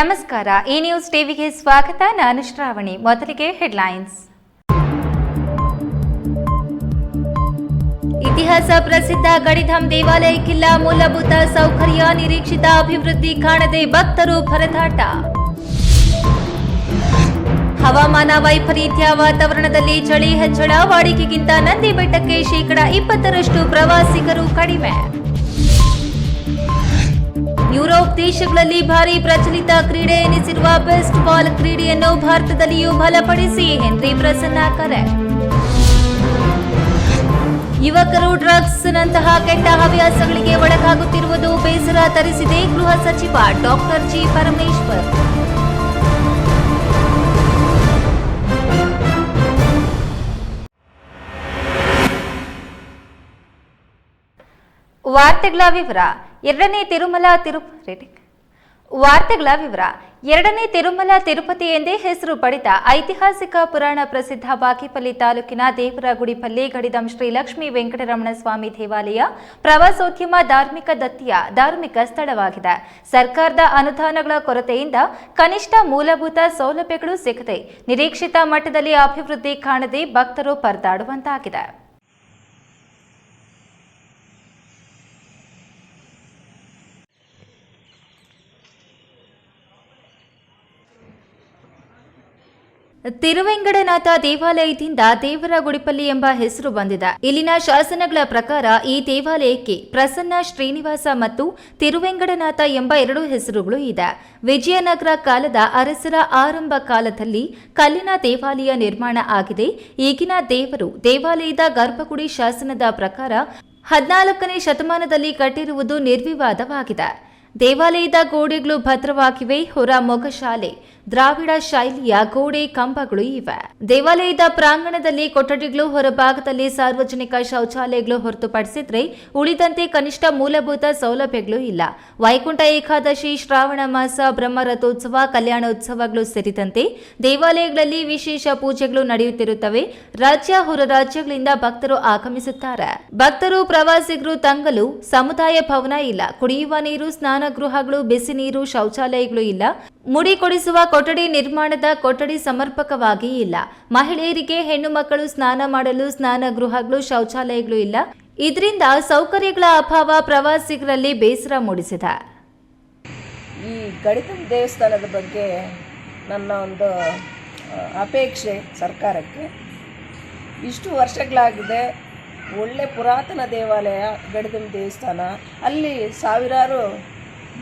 ನಮಸ್ಕಾರ, ಈ ನ್ಯೂಸ್ ಟಿವಿಗೆ ಸ್ವಾಗತ. ನಾನು ಶ್ರಾವಣಿ. ಮೊದಲಿಗೆ ಹೆಡ್ಲೈನ್ಸ್. ಇತಿಹಾಸ ಪ್ರಸಿದ್ಧ ಗಡಿಧಾಮ್ ದೇವಾಲಯಕ್ಕಿಲ್ಲ ಮೂಲಭೂತ ಸೌಕರ್ಯ ನಿರೀಕ್ಷಿತ ಅಭಿವೃದ್ಧಿ ಕಾಣದೆ ಭಕ್ತರು ಪರದಾಟ ಹವಾಮಾನ ವೈಪರೀತ್ಯ ವಾತಾವರಣದಲ್ಲಿ ಚಳಿ ಹೆಚ್ಚಳ, ವಾಡಿಕೆಗಿಂತ ನಂದಿ ಬೆಟ್ಟಕ್ಕೆ ಶೇಕಡಾ ಇಪ್ಪತ್ತರಷ್ಟು ಪ್ರವಾಸಿಗರು ಕಡಿಮೆ. ಯುರೋಪ್ ದೇಶಗಳಲ್ಲಿ ಭಾರಿ ಪ್ರಚಲಿತ ಕ್ರೀಡೆ ಎನಿಸಿರುವ ಬೆಸ್ಟ್ ಬಾಲ್ ಕ್ರೀಡೆಯನ್ನು ಭಾರತದಲ್ಲಿಯೂ ಬಲಪಡಿಸಿ ಹೆನ್ರಿ ಪ್ರಸನ್ನ ಕರೆ ಯುವಕರು ಡ್ರಗ್ಸ್ ನಂತಹ ಕೆಟ್ಟ ಹವ್ಯಾಸಗಳಿಗೆ ಒಳಗಾಗುತ್ತಿರುವುದು ಬೇಸರ ತರಿಸಿದೆ ಗೃಹ ಸಚಿವ ಡಾಕ್ಟರ್ ಜಿ ಪರಮೇಶ್ವರ್. ವಾರ್ತೆಗಳ ವಿವರ. ಎರಡನೇ ತಿರುಮಲ ತಿರು. ವಾರ್ತೆಗಳ ವಿವರ. ಎರಡನೇ ತಿರುಮಲ ತಿರುಪತಿ ಎಂದೇ ಹೆಸರು ಪಡೆದ ಐತಿಹಾಸಿಕ ಪುರಾಣ ಪ್ರಸಿದ್ಧ ಬಾಕಿಪಲ್ಲಿ ತಾಲೂಕಿನ ದೇವರಗುಡಿಪಲ್ಲಿ ಗಡಿದಂ ಶ್ರೀ ಲಕ್ಷ್ಮೀ ವೆಂಕಟರಮಣ ಸ್ವಾಮಿ ದೇವಾಲಯ ಪ್ರವಾಸೋದ್ಯಮ ಧಾರ್ಮಿಕ ದತ್ತಿಯ ಧಾರ್ಮಿಕ ಸ್ಥಳವಾಗಿದೆ. ಸರ್ಕಾರದ ಅನುದಾನಗಳ ಕೊರತೆಯಿಂದ ಕನಿಷ್ಠ ಮೂಲಭೂತ ಸೌಲಭ್ಯಗಳು ಸಿಗದೆ ನಿರೀಕ್ಷಿತ ಮಟ್ಟದಲ್ಲಿ ಅಭಿವೃದ್ಧಿ ಕಾಣದೆ ಭಕ್ತರು ಪರದಾಡುವಂತಾಗಿದೆ. ತಿರುವೆಂಗಡನಾಥ ದೇವಾಲಯದಿಂದ ದೇವರ ಗುಡಿಪಲ್ಲಿ ಎಂಬ ಹೆಸರು ಬಂದಿದೆ. ಇಲ್ಲಿನ ಶಾಸನಗಳ ಪ್ರಕಾರ ಈ ದೇವಾಲಯಕ್ಕೆ ಪ್ರಸನ್ನ ಶ್ರೀನಿವಾಸ ಮತ್ತು ತಿರುವೆಂಗಡನಾಥ ಎಂಬ ಎರಡು ಹೆಸರುಗಳು ಇದೆ. ವಿಜಯನಗರ ಕಾಲದ ಅರಸರ ಆರಂಭ ಕಾಲದಲ್ಲಿ ಕಲ್ಲಿನ ದೇವಾಲಯ ನಿರ್ಮಾಣ ಆಗಿದೆ. ಈಗಿನ ದೇವರು ದೇವಾಲಯದ ಗರ್ಭಗುಡಿ ಶಾಸನದ ಪ್ರಕಾರ ಹದಿನಾಲ್ಕನೇ ಶತಮಾನದಲ್ಲಿ ಕಟ್ಟಿರುವುದು ನಿರ್ವಿವಾದವಾಗಿದೆ. ದೇವಾಲಯದ ಗೋಡೆಗಳು ಭದ್ರವಾಗಿವೆ, ಹೊರ ಮೊಗಶಾಲೆ. ದ್ರಾವಿಡ ಶೈಲಿಯ ಗೋಡೆ ಕಂಬಗಳು ಇವೆ. ದೇವಾಲಯದ ಪ್ರಾಂಗಣದಲ್ಲಿ ಕೊಠಡಿಗಳು ಹೊರಭಾಗದಲ್ಲಿ ಸಾರ್ವಜನಿಕ ಶೌಚಾಲಯಗಳು ಹೊರತುಪಡಿಸಿದ್ರೆ ಉಳಿದಂತೆ ಕನಿಷ್ಠ ಮೂಲಭೂತ ಸೌಲಭ್ಯಗಳು ಇಲ್ಲ. ವೈಕುಂಠ ಏಕಾದಶಿ, ಶ್ರಾವಣ ಮಾಸ ಬ್ರಹ್ಮರಥೋತ್ಸವ ಕಲ್ಯಾಣೋತ್ಸವಗಳು ಸೇರಿದಂತೆ ದೇವಾಲಯಗಳಲ್ಲಿ ವಿಶೇಷ ಪೂಜೆಗಳು ನಡೆಯುತ್ತಿರುತ್ತವೆ. ರಾಜ್ಯ ಹೊರ ರಾಜ್ಯಗಳಿಂದ ಭಕ್ತರು ಆಗಮಿಸುತ್ತಾರೆ. ಭಕ್ತರು, ಪ್ರವಾಸಿಗರು ತಂಗಲು ಸಮುದಾಯ ಭವನ ಇಲ್ಲ. ಕುಡಿಯುವ ನೀರು, ಸ್ನಾನ ಗೃಹಗಳು, ಬಿಸಿ ನೀರು, ಶೌಚಾಲಯಗಳು ಇಲ್ಲ. ಮುಡಿ ಕೊಡಿಸುವ ಕೊಠಡಿ ನಿರ್ಮಾಣದ ಕೊಠಡಿ ಸಮರ್ಪಕವಾಗಿ ಇಲ್ಲ. ಮಹಿಳೆಯರಿಗೆ ಹೆಣ್ಣು ಮಕ್ಕಳು ಸ್ನಾನ ಮಾಡಲು ಸ್ನಾನ ಗೃಹಗಳು ಶೌಚಾಲಯಗಳು ಇಲ್ಲ. ಇದರಿಂದ ಸೌಕರ್ಯಗಳ ಅಭಾವ ಪ್ರವಾಸಿಗರಲ್ಲಿ ಬೇಸರ ಮೂಡಿಸಿದೆ. ಈ ಗಡಿತಂ ದೇವಸ್ಥಾನದ ಬಗ್ಗೆ ನನ್ನ ಒಂದು ಅಪೇಕ್ಷೆ ಸರ್ಕಾರಕ್ಕೆ. ಇಷ್ಟು ವರ್ಷಗಳಾಗಿದೆ, ಒಳ್ಳೆ ಪುರಾತನ ದೇವಾಲಯ ಗಡಿತಂ ದೇವಸ್ಥಾನ, ಅಲ್ಲಿ ಸಾವಿರಾರು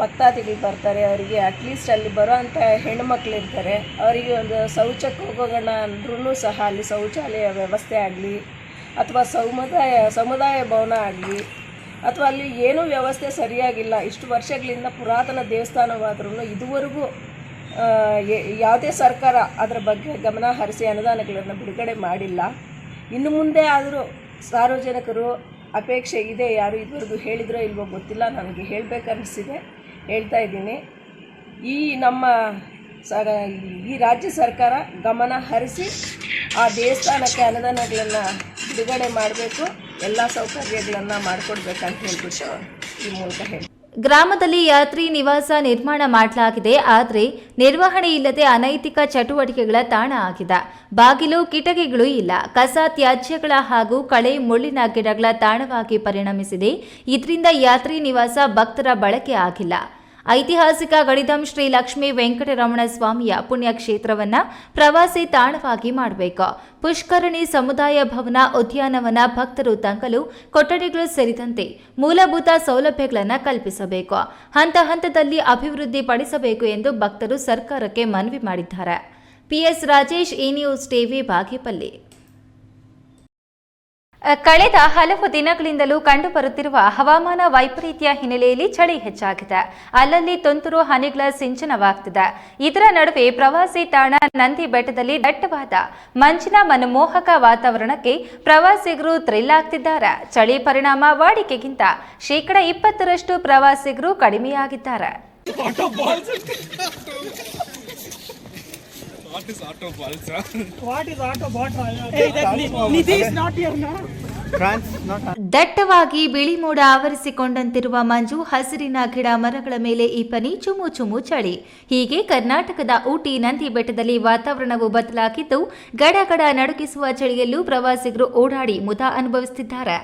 ಭಕ್ತಾದಿಗಳು ಬರ್ತಾರೆ, ಅವರಿಗೆ ಅಟ್ಲೀಸ್ಟ್ ಅಲ್ಲಿ ಬರುವಂಥ ಹೆಣ್ಮಕ್ಳು ಇರ್ತಾರೆ. ಅವರಿಗೆ ಒಂದು ಶೌಚಕ್ಕೆ ಹೋಗೋಣ ಅಂದ್ರೂ ಸಹ ಅಲ್ಲಿ ಶೌಚಾಲಯ ವ್ಯವಸ್ಥೆ ಆಗಲಿ, ಅಥವಾ ಸಮುದಾಯ ಸಮುದಾಯ ಭವನ ಆಗಲಿ, ಅಥವಾ ಅಲ್ಲಿ ಏನೂ ವ್ಯವಸ್ಥೆ ಸರಿಯಾಗಿಲ್ಲ, ಇಷ್ಟು ವರ್ಷಗಳಿಂದ ಪುರಾತನ ದೇವಸ್ಥಾನವಾದ್ರೂ ಇದುವರೆಗೂ ಯಾವುದೇ ಸರ್ಕಾರ ಅದರ ಬಗ್ಗೆ ಗಮನ ಹರಿಸಿ ಅನುದಾನಗಳನ್ನು ಬಿಡುಗಡೆ ಮಾಡಿಲ್ಲ. ಇನ್ನು ಮುಂದೆ ಆದರೂ ಸಾರ್ವಜನಿಕರು ಅಪೇಕ್ಷೆ ಇದೆ, ಯಾರು ಇದುವರೆಗೂ ಹೇಳಿದ್ರೋ ಇಲ್ವೋ ಗೊತ್ತಿಲ್ಲ, ನನಗೆ ಹೇಳಬೇಕನ್ನಿಸಿದೆ. ಹೇಳ್ತಾ ಇದ್ದೀನಿ. ಈ ನಮ್ಮ ಸ ಈ ರಾಜ್ಯ ಸರ್ಕಾರ ಗಮನ ಹರಿಸಿ ಆ ದೇವಸ್ಥಾನಕ್ಕೆ ಅನುದಾನಗಳನ್ನು ಬಿಡುಗಡೆ ಮಾಡಬೇಕು, ಎಲ್ಲ ಸೌಕರ್ಯಗಳನ್ನು ಮಾಡಿಕೊಡ್ಬೇಕಂತ ಹೇಳ್ಬಿಟ್ಟು ಈ ಮೂಲಕ ಹೇಳಿ ಗ್ರಾಮದಲ್ಲಿ ಯಾತ್ರಿ ನಿವಾಸ ನಿರ್ಮಾಣ ಮಾಡಲಾಗಿದೆ, ಆದರೆ ನಿರ್ವಹಣೆ ಇಲ್ಲದೆ ಅನೈತಿಕ ಚಟುವಟಿಕೆಗಳ ತಾಣ ಆಗಿದೆ. ಬಾಗಿಲು, ಕಿಟಕಿಗಳು ಇಲ್ಲ. ಕಸ, ತ್ಯಾಜ್ಯಗಳ ಹಾಗೂ ಕಳೆ, ಮುಳ್ಳಿನ ಗಿಡಗಳ ತಾಣವಾಗಿ ಪರಿಣಮಿಸಿದೆ. ಇದರಿಂದ ಯಾತ್ರಿ ನಿವಾಸ ಭಕ್ತರ ಬಳಕೆ ಆಗಿಲ್ಲ. ಐತಿಹಾಸಿಕ ಗಡಿದಂ ಶ್ರೀ ಲಕ್ಷ್ಮೀ ವೆಂಕಟರಮಣ ಸ್ವಾಮಿಯ ಪುಣ್ಯಕ್ಷೇತ್ರವನ್ನ ಪ್ರವಾಸಿ ತಾಣವಾಗಿ ಮಾಡಬೇಕು. ಪುಷ್ಕರಣಿ ಸಮುದಾಯ ಭವನ ಉದ್ಯಾನವನ ಭಕ್ತರು ತಂಗಲು ಕೊಠಡಿಗಳು ಸೇರಿದಂತೆ ಮೂಲಭೂತ ಸೌಲಭ್ಯಗಳನ್ನು ಕಲ್ಪಿಸಬೇಕು. ಹಂತ ಹಂತದಲ್ಲಿ ಅಭಿವೃದ್ಧಿ ಪಡಿಸಬೇಕು ಎಂದು ಭಕ್ತರು ಸರ್ಕಾರಕ್ಕೆ ಮನವಿ ಮಾಡಿದ್ದಾರೆ. ಪಿಎಸ್ ರಾಜೇಶ್ ಈ ನ್ಯೂಸ್ ಟಿವಿ, ಬಾಗೇಪಲ್ಲಿ. ಕಳೆದ ಹಲವು ದಿನಗಳಿಂದಲೂ ಕಂಡುಬರುತ್ತಿರುವ ಹವಾಮಾನ ವೈಪರೀತ್ಯ ಹಿನ್ನೆಲೆಯಲ್ಲಿ ಚಳಿ ಹೆಚ್ಚಾಗಿದೆ. ಅಲ್ಲಲ್ಲಿ ತುಂತುರು ಹನಿಗಳ ಸಿಂಚನವಾಗ್ತಿದೆ. ಇದರ ನಡುವೆ ಪ್ರವಾಸಿ ತಾಣ ನಂದಿ ಬೆಟ್ಟದಲ್ಲಿ ದಟ್ಟವಾದ ಮಂಚಿನ ಮನಮೋಹಕ ವಾತಾವರಣಕ್ಕೆ ಪ್ರವಾಸಿಗರು ಥ್ರಿಲ್ ಆಗ್ತಿದ್ದಾರೆ. ಚಳಿ ಪರಿಣಾಮ ವಾಡಿಕೆಗಿಂತ ಶೇಕಡಾ ಇಪ್ಪತ್ತರಷ್ಟು ಪ್ರವಾಸಿಗರು ಕಡಿಮೆಯಾಗಿದ್ದಾರೆ. What is? Hey, that Nidhi is not here now. France, not ದಟ್ಟವಾಗಿ ಬಿಳಿ ಮೋಡ ಆವರಿಸಿಕೊಂಡಂತಿರುವ ಮಂಜು ಹಸಿರಿನ ಗಿಡ ಮರಗಳ ಮೇಲೆ ಇಬ್ಬನಿ ಚುಮು ಚುಮು ಚಳಿ ಹೀಗೆ ಕರ್ನಾಟಕದ ಊಟಿ ನಂದಿ ಬೆಟ್ಟದಲ್ಲಿ ವಾತಾವರಣವು ಬದಲಾಗಿದ್ದು ಗಡಗಡ ನಡುಗಿಸುವ ಚಳಿಯಲ್ಲೂ ಪ್ರವಾಸಿಗರು ಓಡಾಡಿ ಮುದ ಅನುಭವಿಸುತ್ತಿದ್ದಾರೆ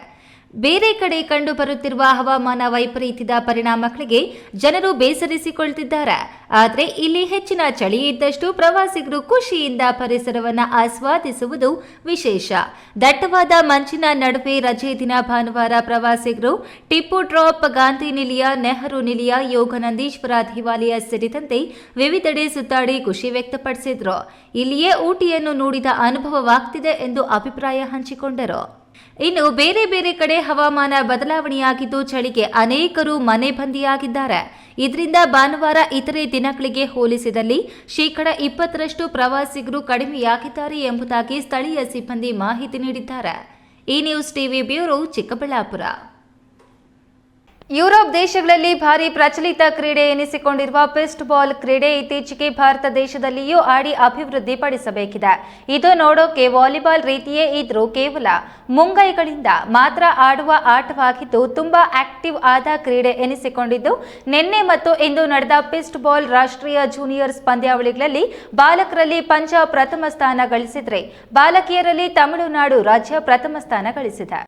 ಬೇರೆ ಕಡೆ ಕಂಡುಬರುತ್ತಿರುವ ಹವಾಮಾನ ವೈಪರೀತ್ಯದ ಪರಿಣಾಮಗಳಿಗೆ ಜನರು ಬೇಸರಿಸಿಕೊಳ್ತಿದ್ದಾರೆ. ಆದರೆ ಇಲ್ಲಿ ಹೆಚ್ಚಿನ ಚಳಿ ಇದ್ದಷ್ಟು ಪ್ರವಾಸಿಗರು ಖುಷಿಯಿಂದ ಪರಿಸರವನ್ನು ಆಸ್ವಾದಿಸುವುದು ವಿಶೇಷ. ದಟ್ಟವಾದ ಮಂಚಿನ ನಡುವೆ ರಜೆ ದಿನ ಭಾನುವಾರ ಪ್ರವಾಸಿಗರು ಟಿಪ್ಪು ಡ್ರಾಪ್, ಗಾಂಧಿ ನಿಲಯ, ನೆಹರು ನಿಲಯ, ಯೋಗನಂದೀಶ್ವರ ದೇವಾಲಯ ಸೇರಿದಂತೆ ವಿವಿಧೆಡೆ ಸುತ್ತಾಡಿ ಖುಷಿ ವ್ಯಕ್ತಪಡಿಸಿದ್ರು. ಇಲ್ಲಿಯೇ ಊಟಿಯನ್ನು ನೋಡಿದ ಅನುಭವವಾಗ್ತಿದೆ ಎಂದು ಅಭಿಪ್ರಾಯ ಹಂಚಿಕೊಂಡರು. ಇನ್ನು ಬೇರೆ ಬೇರೆ ಕಡೆ ಹವಾಮಾನ ಬದಲಾವಣೆಯಾಗಿದ್ದು ಚಳಿಗೆ ಅನೇಕರು ಮನೆ ಬಂದಿಯಾಗಿದ್ದಾರೆ. ಇದರಿಂದ ಭಾನುವಾರ ಇತರೆ ದಿನಗಳಿಗೆ ಹೋಲಿಸಿದಲ್ಲಿ ಶೇಕಡ ಇಪ್ಪತ್ತರಷ್ಟು ಪ್ರವಾಸಿಗರು ಕಡಿಮೆಯಾಗಿದ್ದಾರೆ ಎಂಬುದಾಗಿ ಸ್ಥಳೀಯ ಸಿಬ್ಬಂದಿ ಮಾಹಿತಿ ನೀಡಿದ್ದಾರೆ. ಈ news TV bureau Chikkaballapur. Europe ದೇಶಗಳಲ್ಲಿ ಭಾರಿ ಪ್ರಚಲಿತ ಕ್ರೀಡೆ ಎನಿಸಿಕೊಂಡಿರುವ ಪಿಸ್ಟ್ ಬಾಲ್ ಕ್ರೀಡೆ ಇತ್ತೀಚೆಗೆ ಭಾರತ ದೇಶದಲ್ಲಿಯೂ ಆಡಿ ಅಭಿವೃದ್ಧಿಪಡಿಸಬೇಕಿದೆ. ಇದು ನೋಡೋಕೆ ವಾಲಿಬಾಲ್ ರೀತಿಯೇ ಇದ್ರೂ ಕೇವಲ ಮುಂಗೈಗಳಿಂದ ಮಾತ್ರ ಆಡುವ ಆಟವಾಗಿದ್ದು, ತುಂಬಾ ಆಕ್ಟಿವ್ ಆದ ಕ್ರೀಡೆ ಎನಿಸಿಕೊಂಡಿದ್ದು, ನಿನ್ನೆ ಮತ್ತು ಇಂದು ನಡೆದ ಪಿಸ್ಟ್ ಬಾಲ್ ರಾಷ್ಟ್ರೀಯ ಜೂನಿಯರ್ಸ್ ಪಂದ್ಯಾವಳಿಗಳಲ್ಲಿ ಬಾಲಕರಲ್ಲಿ ಪಂಜಾಬ್ ಪ್ರಥಮ ಸ್ಥಾನ ಗಳಿಸಿದರೆ, ಬಾಲಕಿಯರಲ್ಲಿ ತಮಿಳುನಾಡು ರಾಜ್ಯ ಪ್ರಥಮ ಸ್ಥಾನ ಗಳಿಸಿದೆ.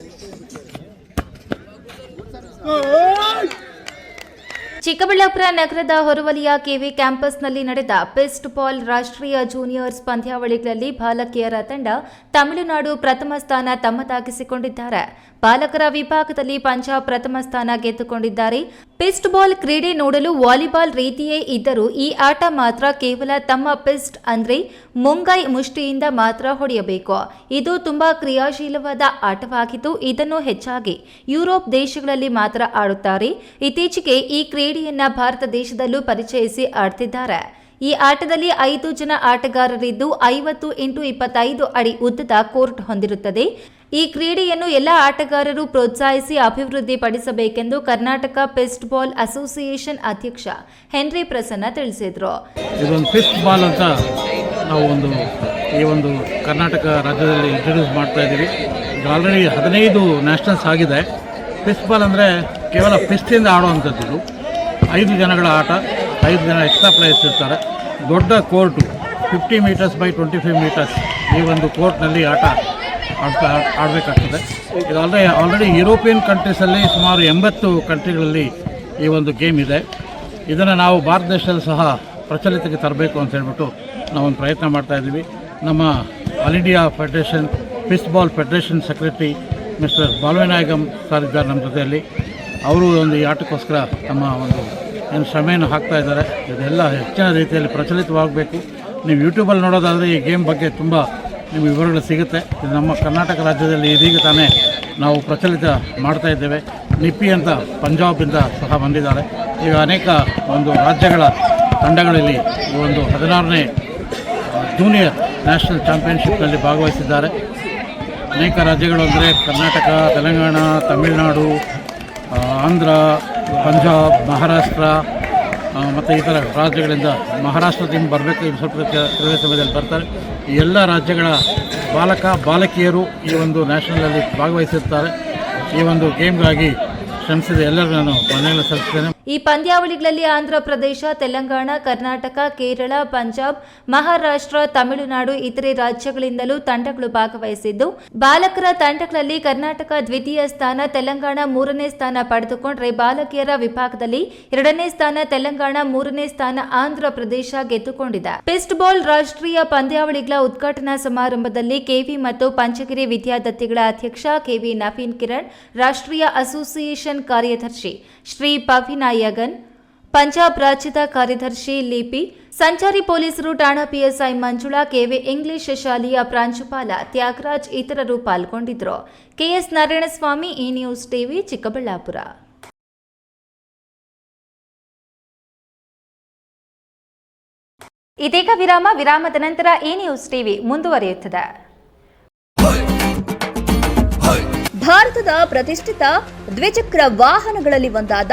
ಚಿಕ್ಕಬಳ್ಳಾಪುರ ನಗರದ ಹೊರವಲಿಯ ಕೆವಿ ಕ್ಯಾಂಪಸ್ನಲ್ಲಿ ನಡೆದ ಪೆಸ್ಟ್ ಬಾಲ್ ರಾಷ್ಟ್ರೀಯ ಜೂನಿಯರ್ಸ್ ಪಂದ್ಯಾವಳಿಗಳಲ್ಲಿ ಬಾಲಕಿಯರ ತಂಡ ತಮಿಳುನಾಡು ಪ್ರಥಮ ಸ್ಥಾನ ತಮ್ಮದಾಗಿಸಿಕೊಂಡಿದ್ದಾರೆ. ಬಾಲಕರ ವಿಭಾಗದಲ್ಲಿ ಪಂಜಾಬ್ ಪ್ರಥಮ ಸ್ಥಾನ ಗೆದ್ದುಕೊಂಡಿದ್ದಾರೆ. ಪಿಸ್ಟ್ ಬಾಲ್ ಕ್ರೀಡೆ ನೋಡಲು ವಾಲಿಬಾಲ್ ರೀತಿಯೇ ಇದ್ದರೂ ಈ ಆಟ ಮಾತ್ರ ಕೇವಲ ತಮ್ಮ ಪಿಸ್ಟ್ ಅಂದ್ರೆ ಮುಂಗೈ ಮುಷ್ಟಿಯಿಂದ ಮಾತ್ರ ಹೊಡೆಯಬೇಕು. ಇದು ತುಂಬಾ ಕ್ರಿಯಾಶೀಲವಾದ ಆಟವಾಗಿದ್ದು ಇದನ್ನು ಹೆಚ್ಚಾಗಿ ಯುರೋಪ್ ದೇಶಗಳಲ್ಲಿ ಮಾತ್ರ ಆಡುತ್ತಾರೆ. ಇತ್ತೀಚೆಗೆ ಈ ಕ್ರೀಡೆಯನ್ನ ಭಾರತ ದೇಶದಲ್ಲೂ ಪರಿಚಯಿಸಿ ಆಡ್ತಿದ್ದಾರೆ. ಈ ಆಟದಲ್ಲಿ ಐದು ಜನ ಆಟಗಾರರಿದ್ದು ಐವತ್ತು ಇಂಟು ಇಪ್ಪತ್ತೈದು ಅಡಿ ಉದ್ದದ ಕೋರ್ಟ್ ಹೊಂದಿರುತ್ತದೆ. ಈ ಕ್ರೀಡೆಯನ್ನು ಎಲ್ಲ ಆಟಗಾರರು ಪ್ರೋತ್ಸಾಹಿಸಿ ಅಭಿವೃದ್ಧಿಪಡಿಸಬೇಕೆಂದು ಕರ್ನಾಟಕ ಪೆಸ್ಟ್ ಬಾಲ್ ಅಸೋಸಿಯೇಷನ್ ಅಧ್ಯಕ್ಷ ಹೆನ್ರಿ ಪ್ರಸನ್ನ ತಿಳಿಸಿದರು. ಇದೊಂದು ಫಿಸ್ಟ್ ಬಾಲ್ ಅಂತ ನಾವು ಒಂದು ಈ ಒಂದು ಕರ್ನಾಟಕ ರಾಜ್ಯದಲ್ಲಿ ಇಂಟ್ರೊಡ್ಯೂಸ್ ಮಾಡ್ತಾ ಇದ್ದೀವಿ ಇದು ಆಲ್ರೆಡಿ ಹದಿನೈದು ನ್ಯಾಷನಲ್ಸ್ ಆಗಿದೆ. ಫಿಸ್ಟ್ ಬಾಲ್ ಅಂದರೆ ಕೇವಲ ಫಿಸ್ಟಿಂದ ಆಡುವಂಥದ್ದು ಐದು ಜನಗಳ ಆಟ, ಐದು ಜನ ಎಕ್ಸ್ಟ್ರಾ ಪ್ಲೇಯರ್ಸ್ ಇರ್ತಾರೆ. ದೊಡ್ಡ court fifty metres by twenty five metres ಈ ಒಂದು ಕೋರ್ಟ್ನಲ್ಲಿ ಆಟ ಆಡ್ತಾ ಆಡಬೇಕಾಗ್ತದೆ. ಇದು ಆಲ್ರೆಡಿ ಆಲ್ರೆಡಿ ಯುರೋಪಿಯನ್ ಕಂಟ್ರೀಸಲ್ಲಿ ಸುಮಾರು ಎಂಬತ್ತು ಕಂಟ್ರಿಗಳಲ್ಲಿ ಈ ಒಂದು ಗೇಮ್ ಇದೆ. ಇದನ್ನು ನಾವು ಭಾರತ ದೇಶದಲ್ಲಿ ಸಹ ಪ್ರಚಲಿತಕ್ಕೆ ತರಬೇಕು ಅಂತ ಹೇಳ್ಬಿಟ್ಟು ನಾವೊಂದು ಪ್ರಯತ್ನ ಮಾಡ್ತಾ ಇದ್ದೀವಿ. ನಮ್ಮ all India federation fistball federation secretary mister Balvinayagam sir ಇದ್ದಾರೆ ನಮ್ಮ ಜೊತೆಯಲ್ಲಿ. ಅವರು ಒಂದು ಈ ಆಟಕ್ಕೋಸ್ಕರ ತಮ್ಮ ಒಂದು ಏನು ಶ್ರಮೆಯನ್ನು ಹಾಕ್ತಾ ಇದ್ದಾರೆ. ಇದೆಲ್ಲ ಹೆಚ್ಚಿನ ರೀತಿಯಲ್ಲಿ ಪ್ರಚಲಿತವಾಗಬೇಕು. ನೀವು ಯೂಟ್ಯೂಬಲ್ಲಿ ನೋಡೋದಾದರೆ ಈ ಗೇಮ್ ಬಗ್ಗೆ ತುಂಬ ನಿಮಗೆ ವಿವರಗಳು ಸಿಗುತ್ತೆ. ಇದು ನಮ್ಮ ಕರ್ನಾಟಕ ರಾಜ್ಯದಲ್ಲಿ ಇದೀಗ ತಾನೇ ನಾವು ಪ್ರಚಲಿತ ಮಾಡ್ತಾ ಇದ್ದೇವೆ. ನಿಪ್ಪಿ ಅಂತ ಪಂಜಾಬಿಂದ ಸಹ ಬಂದಿದ್ದಾರೆ. ಈಗ ಅನೇಕ ಒಂದು ರಾಜ್ಯಗಳ ತಂಡಗಳಲ್ಲಿ ಒಂದು ಹದಿನಾರನೇ ಜೂನಿಯರ್ ನ್ಯಾಷನಲ್ ಚಾಂಪಿಯನ್ಶಿಪ್ನಲ್ಲಿ ಭಾಗವಹಿಸಿದ್ದಾರೆ. ಅನೇಕ ರಾಜ್ಯಗಳು ಅಂದರೆ ಕರ್ನಾಟಕ, ತೆಲಂಗಾಣ, ತಮಿಳುನಾಡು ಆಂಧ್ರ, ಪಂಜಾಬ್, ಮಹಾರಾಷ್ಟ್ರ ಮತ್ತು ಇತರ ರಾಜ್ಯಗಳಿಂದ ಮಹಾರಾಷ್ಟ್ರದಿಂದ ಬರಬೇಕು, ಇನ್ನು ಸ್ವಲ್ಪ ಸಮಯದಲ್ಲಿ ಬರ್ತಾರೆ. ಎಲ್ಲ ರಾಜ್ಯಗಳ ಬಾಲಕ, ಬಾಲಕಿಯರು ಈ ಒಂದು ನ್ಯಾಷನಲಲ್ಲಿ ಭಾಗವಹಿಸುತ್ತಾರೆ ಈ ಒಂದು ಗೇಮ್ಗಾಗಿ ಶ್ರಮಿಸಿದ ಎಲ್ಲರೂ ನಾನು ಮನೆಯಲ್ಲಿ ಸಲ್ಲಿಸ್ತೇನೆ ಈ ಪಂದ್ಯಾವಳಿಗಳಲ್ಲಿ ಆಂಧ್ರಪ್ರದೇಶ, ತೆಲಂಗಾಣ, ಕರ್ನಾಟಕ, ಕೇರಳ, ಪಂಜಾಬ್, ಮಹಾರಾಷ್ಟ್ರ, ತಮಿಳುನಾಡು, ಇತರೆ ರಾಜ್ಯಗಳಿಂದಲೂ ತಂಡಗಳು ಭಾಗವಹಿಸಿದ್ದು, ಬಾಲಕರ ತಂಡಗಳಲ್ಲಿ ಕರ್ನಾಟಕ ದ್ವಿತೀಯ ಸ್ಥಾನ, ತೆಲಂಗಾಣ ಮೂರನೇ ಸ್ಥಾನ ಪಡೆದುಕೊಂಡ್ರೆ ಬಾಲಕಿಯರ ವಿಭಾಗದಲ್ಲಿ ಎರಡನೇ ಸ್ಥಾನ, ತೆಲಂಗಾಣ ಮೂರನೇ ಸ್ಥಾನ ಆಂಧ್ರ ಪ್ರದೇಶ ಗೆದ್ದುಕೊಂಡಿದೆ. ಪಿಸ್ಟ್ ಬಾಲ್ ರಾಷ್ಟ್ರೀಯ ಪಂದ್ಯಾವಳಿಗಳ ಉದ್ಘಾಟನಾ ಸಮಾರಂಭದಲ್ಲಿ ಕೆವಿ ಮತ್ತು ಪಂಚಗಿರಿ ವಿದ್ಯಾದತ್ತಿಗಳ ಅಧ್ಯಕ್ಷ ಕೆವಿ ನವೀನ್ ಕಿರಣ್, ರಾಷ್ಟ್ರೀಯ ಅಸೋಸಿಯೇಷನ್ ಕಾರ್ಯದರ್ಶಿ ಶ್ರೀ ಪವಿನಾಯಗನ್ ಪಂಜಾಬ್ ರಾಜ್ಯದ ಕಾರ್ಯದರ್ಶಿ ಲಿಪಿ, ಸಂಚಾರಿ ಪೊಲೀಸರು ಠಾಣಾ ಪಿಎಸ್ಐ ಮಂಜುಳಾ, ಕೆವಿ ಇಂಗ್ಲಿಷ್ ಶಾಲೆಯ ಪ್ರಾಂಶುಪಾಲ ತ್ಯಾಗರಾಜ್ ಇತರರು ಪಾಲ್ಗೊಂಡಿದ್ದರು. KS Narayanaswamy E news TV Chikkaballapur. ಇದೀಗ ವಿರಾಮ, ವಿರಾಮದ ನಂತರ ಇ ನ್ಯೂಸ್ ಟಿವಿ ಮುಂದುವರಿಯುತ್ತದೆ. ಭಾರತದ ಪ್ರತಿಷ್ಠಿತ ದ್ವಿಚಕ್ರ ವಾಹನಗಳಲ್ಲಿ ಒಂದಾದ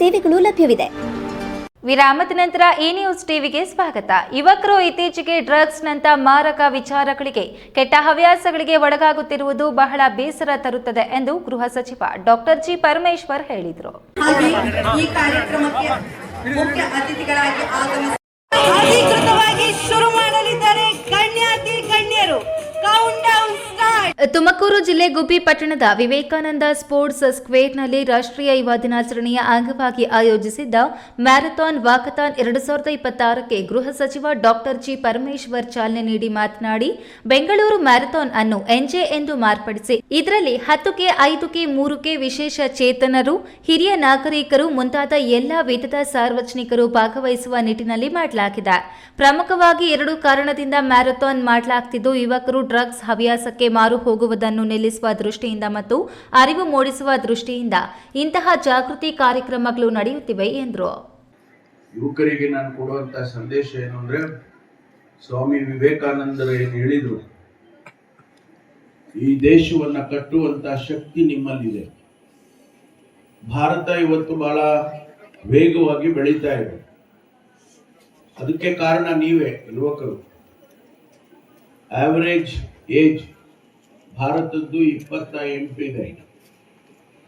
ಸೇವೆಗಳು ಲಭ್ಯವಿದೆ. ವಿರಾಮದ ನಂತರ ಈ ನ್ಯೂಸ್ ಟಿವಿಗೆ ಸ್ವಾಗತ. ಯುವಕರು ಇತ್ತೀಚೆಗೆ ಡ್ರಗ್ಸ್ ನಂತ ಮಾರಕ ವಿಚಾರಗಳಿಗೆ ಕೆಟ್ಟ ಹವ್ಯಾಸಗಳಿಗೆ ಒಳಗಾಗುತ್ತಿರುವುದು ಬಹಳ ಬೇಸರ ತರುತ್ತದೆ ಎಂದು ಗೃಹ ಸಚಿವ ಡಾಕ್ಟರ್ ಜಿ. ಪರಮೇಶ್ವರ್ ಹೇಳಿದರು. ಅಧಿಕೃತವಾಗಿ ಶುರು ಮಾಡಲಿದ್ದಾರೆ. ತುಮಕೂರು ಜಿಲ್ಲೆ ಗುಬ್ಬಿ ಪಟ್ಟಣದ ವಿವೇಕಾನಂದ ಸ್ಪೋರ್ಟ್ಸ್ ಸ್ಕ್ವೇರ್ನಲ್ಲಿ ರಾಷ್ಟ್ರೀಯ ಯುವ ದಿನಾಚರಣೆಯ ಅಂಗವಾಗಿ ಆಯೋಜಿಸಿದ್ದ ಮ್ಯಾರಥಾನ್ ವಾಕಥಾನ್ ಎರಡು ಸಾವಿರದ ಇಪ್ಪತ್ತಾರಕ್ಕೆ ಗೃಹ ಸಚಿವ ಡಾಕ್ಟರ್ ಜಿ ಪರಮೇಶ್ವರ್ ಚಾಲನೆ ನೀಡಿ ಮಾತನಾಡಿ, ಬೆಂಗಳೂರು ಮ್ಯಾರಥಾನ್ ಅನ್ನು ಎನ್ಜೆ ಎಂದು ಮಾರ್ಪಡಿಸಿ, ಇದರಲ್ಲಿ ಹತ್ತು ಕೆ ಐದು ಕೆ ಮೂರು ಕೆ ವಿಶೇಷ ಚೇತನರು, ಹಿರಿಯ ನಾಗರಿಕರು ಮುಂತಾದ ಎಲ್ಲ ವಿಧದ ಸಾರ್ವಜನಿಕರು ಭಾಗವಹಿಸುವ ನಿಟ್ಟಿನಲ್ಲಿ ಮಾಡಲಾಗಿದೆ. ಪ್ರಮುಖವಾಗಿ ಎರಡು ಕಾರಣದಿಂದ ಮ್ಯಾರಥಾನ್ ಮಾಡಲಾಗ್ತಿದ್ದು, ಯುವಕರು ಡ್ರಗ್ಸ್ ಹವ್ಯಾಸಕ್ಕೆ ಮಾರು ಹೋಗುವುದನ್ನು ನಿಲ್ಲಿಸುವ ದೃಷ್ಟಿಯಿಂದ ಮತ್ತು ಅರಿವು ಮೂಡಿಸುವ ದೃಷ್ಟಿಯಿಂದ ಇಂತಹ ಜಾಗೃತಿ ಕಾರ್ಯಕ್ರಮಗಳು ನಡೆಯುತ್ತಿವೆ ಎಂದರು. ಯುವಕರಿಗೆ ನಾನು ಕೊಡುವಂತಹ ಸಂದೇಶ ಏನು ಅಂದ್ರೆ, ಸ್ವಾಮಿ ವಿವೇಕಾನಂದರು ಏನು ಹೇಳಿದ್ರು, ಈ ದೇಶವನ್ನ ಕಟ್ಟುವಂತ ಶಕ್ತಿ ನಿಮ್ಮಲ್ಲಿದೆ. ಭಾರತ ಇವತ್ತು ಬಹಳ ವೇಗವಾಗಿ ಬೆಳೀತಾ ಇದೆ. ಅದಕ್ಕೆ ಕಾರಣ ನೀವೇ, ಯುವಕರು. ಆವರೇಜ್ ಏಜ್ ಭಾರತದ್ದು ಇಪ್ಪತ್ತ ಎಂಟು ಇದೆ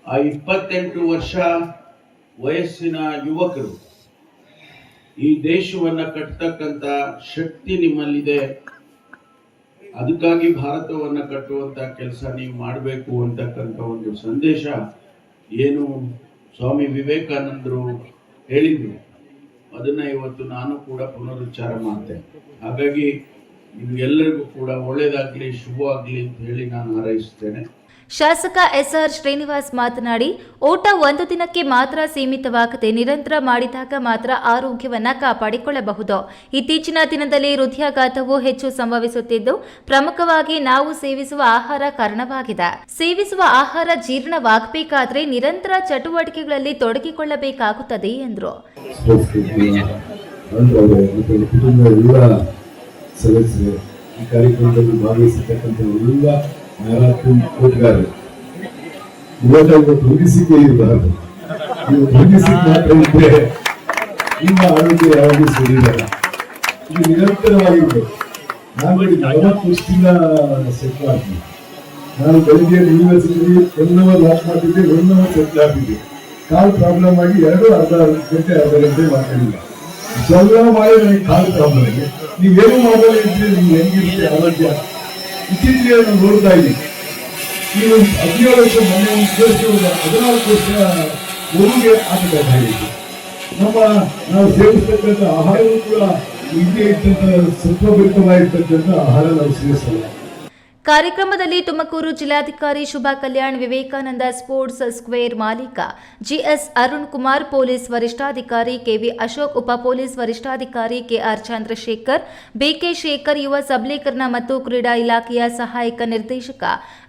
ಆ ಇಪ್ಪತ್ತೆಂಟು ವರ್ಷ ವಯಸ್ಸಿನ ಯುವಕರು ಈ ದೇಶವನ್ನ ಕಟ್ಟತಕ್ಕಂತ ಶಕ್ತಿ ನಿಮ್ಮಲ್ಲಿದೆ. ಅದಕ್ಕಾಗಿ ಭಾರತವನ್ನ ಕಟ್ಟುವಂತ ಕೆಲಸ ನೀವು ಮಾಡಬೇಕು ಅಂತಕ್ಕಂಥ ಒಂದು ಸಂದೇಶ ಏನು ಸ್ವಾಮಿ ವಿವೇಕಾನಂದರು ಹೇಳಿದ್ರು. ಅದನ್ನ ಇವತ್ತು ನಾನು ಕೂಡ ಪುನರುಚ್ಚಾರ ಮಾಡ್ತೇನೆ. ಹಾಗಾಗಿ ನಿಮ್ಗೆಲ್ಲರಿಗೂ ಕೂಡ ಒಳ್ಳೇದಾಗ್ಲಿ ಶುಭವಾಗ್ಲಿ ಅಂತ ಹೇಳಿ ನಾನು ಹಾರೈಸ್ತೇನೆ ಶಾಸಕ ಎಸ್ಆರ್ ಶ್ರೀನಿವಾಸ್ ಮಾತನಾಡಿ ಓಟ ಒಂದು ದಿನಕ್ಕೆ ಮಾತ್ರ ಸೀಮಿತವಾಗದೆ ನಿರಂತರ ಮಾಡಿದಾಗ ಮಾತ್ರ ಆರೋಗ್ಯವನ್ನ ಕಾಪಾಡಿಕೊಳ್ಳಬಹುದು. ಇತ್ತೀಚಿನ ದಿನದಲ್ಲಿ ಹೃದಯಾಘಾತವು ಹೆಚ್ಚು ಸಂಭವಿಸುತ್ತಿದ್ದು ಪ್ರಮುಖವಾಗಿ ನಾವು ಸೇವಿಸುವ ಆಹಾರ ಕಾರಣವಾಗಿದೆ. ಸೇವಿಸುವ ಆಹಾರ ಜೀರ್ಣವಾಗಬೇಕಾದ್ರೆ ನಿರಂತರ ಚಟುವಟಿಕೆಗಳಲ್ಲಿ ತೊಡಗಿಕೊಳ್ಳಬೇಕಾಗುತ್ತದೆ ಎಂದರು. ಸದಸ್ಯರು ಈ ಕಾರ್ಯಕ್ರಮದಲ್ಲಿ ಭಾಗವಹಿಸಿರ್ತಕ್ಕಂಥ ಎಲ್ಲ ಮ್ಯಾರಾಥನ್ ಓಟಗಾರರು ಓಟ ಇವತ್ತು ಮುಗಿಸಿಕೆ ಇರಬಾರದು ನೀವು ಮಾತ್ರ ಇದ್ರೆ ನಿಮ್ಮ ಆರೋಗ್ಯ ಯಾವಾಗಲೂ ಸರಿಯಿಲ್ಲ ಇದು ನಿರಂತರವಾಗಿರ್ಬೇಕು ನಾನು ನಲವತ್ತು ವರ್ಷದಿಂದ ಸೆಟ್ಲ್ ಆಗ್ತೀನಿ ನಾನು ಬೆಳಿಗ್ಗೆ ಯೂನಿವರ್ಸಿಟಿ ಒನ್ ಅವರ್ ವಾಕ್ ಮಾಡ್ತಿದ್ದೆ ಒನ್ ಅವರ್ ಆಗ್ತಿದ್ದೆ ಕಾಲ್ ಪ್ರಾಬ್ಲಮ್ ಆಗಿ ಎರಡು ಅರ್ಧ ಗಂಟೆ ಅರ್ಧ ಗಂಟೆ ಮಾತಾಡಿಲ್ಲ. ಇಷ್ಟೆಲ್ಲ ಮಾಡಿ ನನಗೆ ಕಾಲು ಪ್ರಾಬ್ಲಮ್ ಇದೆ ನೀವೇನು ಮಾಡಲ್ಲ ಇದ್ರೆ ಹೆಂಗಿರುತ್ತೆ ಆರೋಗ್ಯ ಇತ್ತೀಚೆಗೆ ನೋಡ್ತಾ ಇದ್ದೀನಿ ನೀವು ಹದಿನೇಳು ವರ್ಷ ಮೊನ್ನೆ ಹದಿನಾಲ್ಕು ವರ್ಷ ಊರಿಗೆ ಆಗಬೇಕಾಗಿದೆ ನಮ್ಮ ನಾವು ಸೇವಿಸ್ತಕ್ಕಂಥ ಆಹಾರವೂ ಕೂಡ ಇಲ್ಲಿ ಇರ್ತಕ್ಕಂಥ ಸತ್ವಭರಿತವಾಗಿರ್ತಕ್ಕಂಥ ಆಹಾರ ನಾವು ಸೇವಿಸಲ್ಲ. ಕಾರ್ಯಕ್ರಮದಲ್ಲಿ ತುಮಕೂರು ಜಿಲ್ಲಾಧಿಕಾರಿ ಶುಭಾ ಕಲ್ಯಾಣ್, ವಿವೇಕಾನಂದ ಸ್ಪೋರ್ಟ್ಸ್ ಸ್ಕ್ವೇರ್ ಮಾಲೀಕ ಜಿಎಸ್ ಅರುಣ್ ಕುಮಾರ್, ಪೊಲೀಸ್ ವರಿಷ್ಠಾಧಿಕಾರಿ ಕೆವಿ ಅಶೋಕ್, ಉಪ ಪೊಲೀಸ್ ವರಿಷ್ಠಾಧಿಕಾರಿ ಕೆಆರ್ ಚಂದ್ರಶೇಖರ್, ಬಿಕೆ ಶೇಖರ್, ಯುವ ಸಬಲೀಕರಣ ಮತ್ತು ಕ್ರೀಡಾ ಇಲಾಖೆಯ ಸಹಾಯಕ ನಿರ್ದೇಶಕ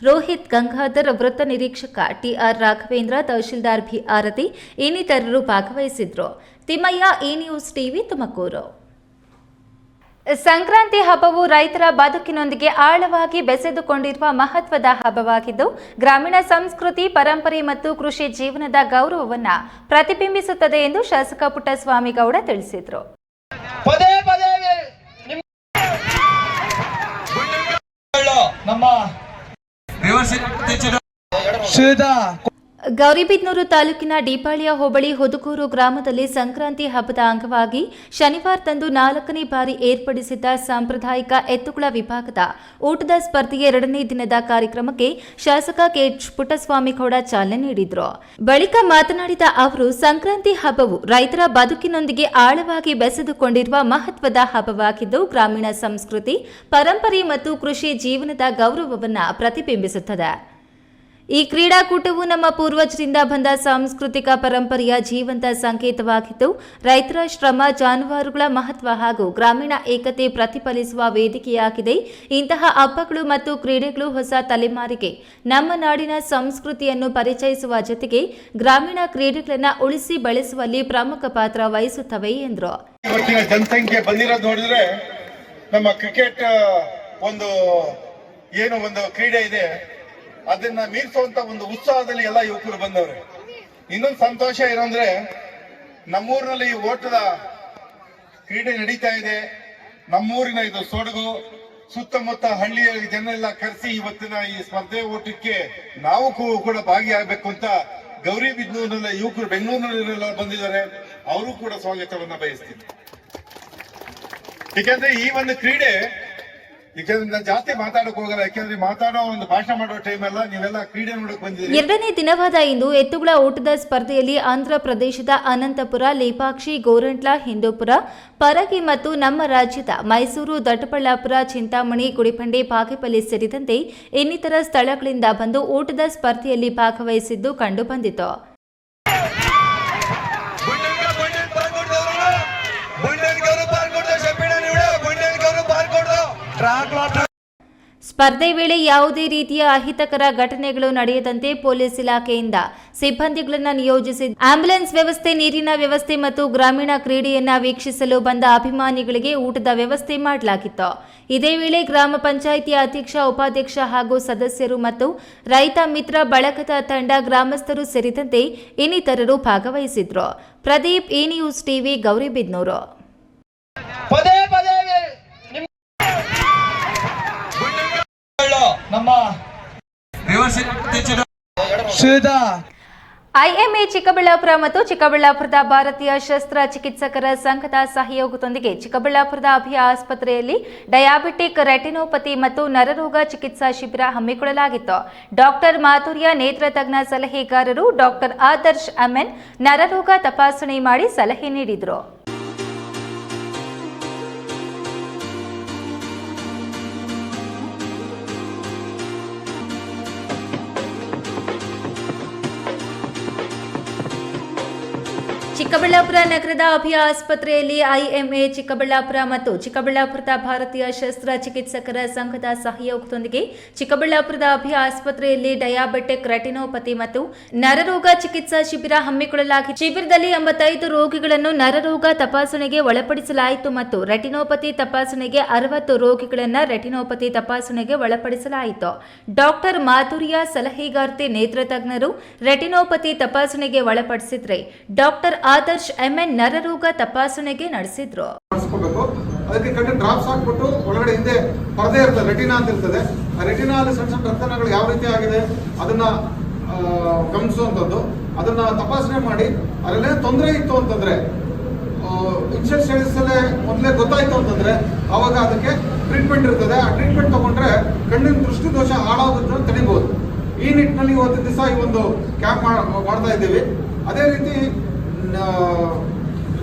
ರೋಹಿತ್ ಗಂಗಾಧರ್, ವೃತ್ತ ನಿರೀಕ್ಷಕ ಟಿಆರ್ ರಾಘವೇಂದ್ರ, ತಹಶೀಲ್ದಾರ್ ಬಿ ಆರತಿ ಇನ್ನಿತರರು ಭಾಗವಹಿಸಿದ್ರು. Thimmaiah, A news TV Tumakuru. Sankranti ಹಬ್ಬವು ರೈತರ ಬದುಕಿನೊಂದಿಗೆ ಆಳವಾಗಿ ಬೆಸೆದುಕೊಂಡಿರುವ ಮಹತ್ವದ ಹಬ್ಬವಾಗಿದ್ದು ಗ್ರಾಮೀಣ ಸಂಸ್ಕೃತಿ ಪರಂಪರೆ ಮತ್ತು ಕೃಷಿ ಜೀವನದ ಗೌರವವನ್ನು ಪ್ರತಿಬಿಂಬಿಸುತ್ತದೆ ಎಂದು ಶಾಸಕ ಪುಟ್ಟಸ್ವಾಮಿಗೌಡ ತಿಳಿಸಿದರು. ಗೌರಿಬಿದನೂರು ತಾಲೂಕಿನ ಡಿಪಾಳಿಯ ಹೋಬಳಿ ಹೊದುಕೂರು ಗ್ರಾಮದಲ್ಲಿ ಸಂಕ್ರಾಂತಿ ಹಬ್ಬದ ಅಂಗವಾಗಿ ಶನಿವಾರ ತಂದು ನಾಲ್ಕನೇ ಬಾರಿ ಏರ್ಪಡಿಸಿದ್ದ ಸಾಂಪ್ರದಾಯಿಕ ಎತ್ತುಗಳ ವಿಭಾಗದ ಊಟದ ಸ್ಪರ್ಧೆಯ ಎರಡನೇ ದಿನದ ಕಾರ್ಯಕ್ರಮಕ್ಕೆ ಶಾಸಕ ಕೆ ಪುಟ್ಟಸ್ವಾಮಿ ಗೌಡ ಚಾಲನೆ ನೀಡಿದರು. ಬಳಿಕ ಮಾತನಾಡಿದ ಅವರು, ಸಂಕ್ರಾಂತಿ ಹಬ್ಬವು ರೈತರ ಬದುಕಿನೊಂದಿಗೆ ಆಳವಾಗಿ ಬೆಸೆದುಕೊಂಡಿರುವ ಮಹತ್ವದ ಹಬ್ಬವಾಗಿದ್ದು, ಗ್ರಾಮೀಣ ಸಂಸ್ಕೃತಿ, ಪರಂಪರೆ ಮತ್ತು ಕೃಷಿ ಜೀವನದ ಗೌರವವನ್ನು ಪ್ರತಿಬಿಂಬಿಸುತ್ತದೆ. ಈ ಕ್ರೀಡಾಕೂಟವು ನಮ್ಮ ಪೂರ್ವಜರಿಂದ ಬಂದ ಸಾಂಸ್ಕೃತಿಕ ಪರಂಪರೆಯ ಜೀವಂತ ಸಂಕೇತವಾಗಿದ್ದು, ರೈತರ ಶ್ರಮ, ಜಾನುವಾರುಗಳ ಮಹತ್ವ ಹಾಗೂ ಗ್ರಾಮೀಣ ಏಕತೆ ಪ್ರತಿಫಲಿಸುವ ವೇದಿಕೆಯಾಗಿದೆ. ಇಂತಹ ಹಬ್ಬಗಳು ಮತ್ತು ಕ್ರೀಡೆಗಳು ಹೊಸ ತಲೆಮಾರಿಗೆ ನಮ್ಮ ನಾಡಿನ ಸಂಸ್ಕೃತಿಯನ್ನು ಪರಿಚಯಿಸುವ ಜೊತೆಗೆ ಗ್ರಾಮೀಣ ಕ್ರೀಡೆಗಳನ್ನು ಉಳಿಸಿ ಬೆಳೆಸುವಲ್ಲಿ ಪ್ರಮುಖ ಪಾತ್ರ ವಹಿಸುತ್ತವೆ ಎಂದರು. ಜನಸಂಖ್ಯೆ ಬಂದಿರೋದು ನೋಡಿದ್ರೆ ನಮ್ಮ ಕ್ರಿಕೆಟ್ ಒಂದು, ಏನು ಒಂದು ಕ್ರೀಡೆ ಇದೆ. ಅದನ್ನ ಮೀರಿಸುವಂತ ಒಂದು ಉತ್ಸಾಹದಲ್ಲಿ ಎಲ್ಲ ಯುವಕರು ಬಂದವ್ರೆ. ಇನ್ನೊಂದು ಸಂತೋಷ ಏನಂದ್ರೆ ನಮ್ಮೂರಿನಲ್ಲಿ ಈ ಓಟದ ಕ್ರೀಡೆ ನಡೀತಾ ಇದೆ. ನಮ್ಮೂರಿನ ಇದು ಸೊಡಗು, ಸುತ್ತಮುತ್ತ ಹಳ್ಳಿಯ ಜನರೆಲ್ಲ ಕರೆಸಿ ಇವತ್ತಿನ ಈ ಸ್ಪರ್ಧೆ ಓಟಕ್ಕೆ ನಾವು ಕೂಡ ಭಾಗಿಯಾಗಬೇಕು ಅಂತ ಗೌರಿ ಗೌರಿಬಿದನೂರಿನ ಯುವಕರು ಬೆಂಗಳೂರಿನಲ್ಲೆಲ್ಲ ಬಂದಿದ್ದಾರೆ. ಅವರು ಕೂಡ ಸ್ವಾಗತವನ್ನ ಬಯಸ್ತೀನಿ ಏಕೆಂದ್ರೆ ಈ ಒಂದು ಕ್ರೀಡೆ ಎರಡನೇ ದಿನವಾದ ಇಂದು ಎತ್ತುಗಳ ಓಟದ ಸ್ಪರ್ಧೆಯಲ್ಲಿ ಆಂಧ್ರ ಪ್ರದೇಶದ ಅನಂತಪುರ, ಲೇಪಾಕ್ಷಿ, ಗೋರಂಟ್ಲಾ, ಹಿಂದೂಪುರ, ಪರಗಿ ಮತ್ತು ನಮ್ಮ ರಾಜ್ಯದ ಮೈಸೂರು, ದೊಡ್ಡಬಳ್ಳಾಪುರ, ಚಿಂತಾಮಣಿ, ಗುಡಿಪಂಡೆ, ಬಾಗೇಪಲ್ಲಿ ಸೇರಿದಂತೆ ಇನ್ನಿತರ ಸ್ಥಳಗಳಿಂದ ಬಂದು ಓಟದ ಸ್ಪರ್ಧೆಯಲ್ಲಿ ಭಾಗವಹಿಸಿದ್ದು ಕಂಡುಬಂದಿತು. ಸ್ಪರ್ಧೆ ವೇಳೆ ಯಾವುದೇ ರೀತಿಯ ಅಹಿತಕರ ಘಟನೆಗಳು ನಡೆಯದಂತೆ ಪೊಲೀಸ್ ಇಲಾಖೆಯಿಂದ ಸಿಬ್ಬಂದಿಗಳನ್ನು ನಿಯೋಜಿಸಿ ಆಂಬ್ಯುಲೆನ್ಸ್ ವ್ಯವಸ್ಥೆ, ನೀರಿನ ವ್ಯವಸ್ಥೆ ಮತ್ತು ಗ್ರಾಮೀಣ ಕ್ರೀಡೆಯನ್ನ ವೀಕ್ಷಿಸಲು ಬಂದ ಅಭಿಮಾನಿಗಳಿಗೆ ಊಟದ ವ್ಯವಸ್ಥೆ ಮಾಡಲಾಗಿತ್ತು. ಇದೇ ವೇಳೆ ಗ್ರಾಮ ಪಂಚಾಯಿತಿ ಅಧ್ಯಕ್ಷ, ಉಪಾಧ್ಯಕ್ಷ ಹಾಗೂ ಸದಸ್ಯರು ಮತ್ತು ರೈತ ಮಿತ್ರ ಬಳಕದ ತಂಡ ಗ್ರಾಮಸ್ಥರು ಸೇರಿದಂತೆ ಇನ್ನಿತರರು ಭಾಗವಹಿಸಿದ್ರು. Pradeep A news TV Gauribidanur ನಮ್ಮ ಐಎಂಎ ಚಿಕ್ಕಬಳ್ಳಾಪುರ ಮತ್ತು ಚಿಕ್ಕಬಳ್ಳಾಪುರದ ಭಾರತೀಯ ಶಸ್ತ್ರ ಚಿಕಿತ್ಸಕರ ಸಂಘದ ಸಹಯೋಗದೊಂದಿಗೆ ಚಿಕ್ಕಬಳ್ಳಾಪುರದ ಅಭಿಯ ಆಸ್ಪತ್ರೆಯಲ್ಲಿ ಡಯಾಬಿಟಿಕ್ ರೆಟಿನೋಪತಿ ಮತ್ತು ನರರೋಗ ಚಿಕಿತ್ಸಾ ಶಿಬಿರ ಹಮ್ಮಿಕೊಳ್ಳಲಾಗಿತ್ತು. ಡಾಕ್ಟರ್ ಮಾಧುರ್ಯ ನೇತ್ರ ತಜ್ಞ ಸಲಹೆಗಾರರು ಡಾಕ್ಟರ್ ಆದರ್ಶ್ ಅಮೆನ್ ನರರೋಗ ತಪಾಸಣೆ ಮಾಡಿ ಸಲಹೆ ನೀಡಿದರು. ಚಿಕ್ಕಬಳ್ಳಾಪುರ ನಗರದ ಅಭಿಯ ಆಸ್ಪತ್ರೆಯಲ್ಲಿ ಐಎಂಎ ಚಿಕ್ಕಬಳ್ಳಾಪುರ ಮತ್ತು ಚಿಕ್ಕಬಳ್ಳಾಪುರದ ಭಾರತೀಯ ಶಸ್ತ್ರ ಚಿಕಿತ್ಸಕರ ಸಂಘದ ಸಹಯೋಗದೊಂದಿಗೆ ಚಿಕ್ಕಬಳ್ಳಾಪುರದ ಅಭಿಯ ಆಸ್ಪತ್ರೆಯಲ್ಲಿ ಡಯಾಬೆಟಿಕ್, ರೆಟಿನೋಪತಿ ಮತ್ತು ನರರೋಗ ಚಿಕಿತ್ಸಾ ಶಿಬಿರ ಹಮ್ಮಿಕೊಳ್ಳಲಾಗಿತ್ತು ಶಿಬಿರದಲ್ಲಿ ಎಂಬತ್ತೈದು ರೋಗಿಗಳನ್ನು ನರರೋಗ ತಪಾಸಣೆಗೆ ಒಳಪಡಿಸಲಾಯಿತು ಮತ್ತು ರೆಟಿನೋಪತಿ ತಪಾಸಣೆಗೆ ಅರವತ್ತು ರೋಗಿಗಳನ್ನು ರೆಟಿನೋಪತಿ ತಪಾಸಣೆಗೆ ಒಳಪಡಿಸಲಾಯಿತು. ಡಾಕ್ಟರ್ ಮಾಧುರ್ಯ ಸಲಹೆಗಾರ್ತಿ ನೇತ್ರ ತಜ್ಞರು ರೆಟಿನೋಪತಿ ತಪಾಸಣೆಗೆ ಒಳಪಡಿಸಿದ್ರೆ ಡಾಕ್ಟರ್ ಆದರ್ಶ್ ಎಂಎನ್ ನರರೋಗ ತಪಾಸಣೆಗೆ ನಡೆಸಿದ್ರು. ಅದಕ್ಕೆ ಕಣ್ಣು ಡ್ರಾಪ್ಸ್ ಹಾಕ್ಬಿಟ್ಟು ಒಳಗಡೆ ಹಿಂದೆ ಪರದೆ ಇರ್ತದೆ, ರೆಟಿನಾ ಅಂತ ಇರ್ತದೆ. ಆ ರೆಟಿನಾ ಅಲ್ಲಿ ಸಣ್ಣ ಸಣ್ಣ ರಕ್ತನಾಳಗಳು ಯಾವ ರೀತಿ ಆಗಿದೆ, ಅದನ್ನ ಗಮನಿಸುವಂಥದ್ದು ಅದನ್ನ ತಪಾಸಣೆ ಮಾಡಿ ಅದರಲ್ಲೇ ತೊಂದರೆ ಇತ್ತು ಅಂತಂದ್ರೆ ಇನ್ಶೂರೆನ್ಸ್ ಸ್ಟೇಟಸ್ ಮೊದಲೇ ಗೊತ್ತಾಯ್ತು ಅಂತಂದ್ರೆ ಅವಾಗ ಅದಕ್ಕೆ ಟ್ರೀಟ್ಮೆಂಟ್ ಇರ್ತದೆ. ಆ ಟ್ರೀಟ್ಮೆಂಟ್ ತಗೊಂಡ್ರೆ ಕಣ್ಣಿನ ದೃಷ್ಟಿ ದೋಷ ಹಾಳಾಗೋದನ್ನ ತಡಿಬಹುದು ಈ ನಿಟ್ಟಿನಲ್ಲಿ ಇವತ್ತು ದಿವಸ ಈ ಒಂದು ಕ್ಯಾಂಪ್ ಮಾಡ್ತಾ ಇದ್ದೀವಿ. ಅದೇ ರೀತಿ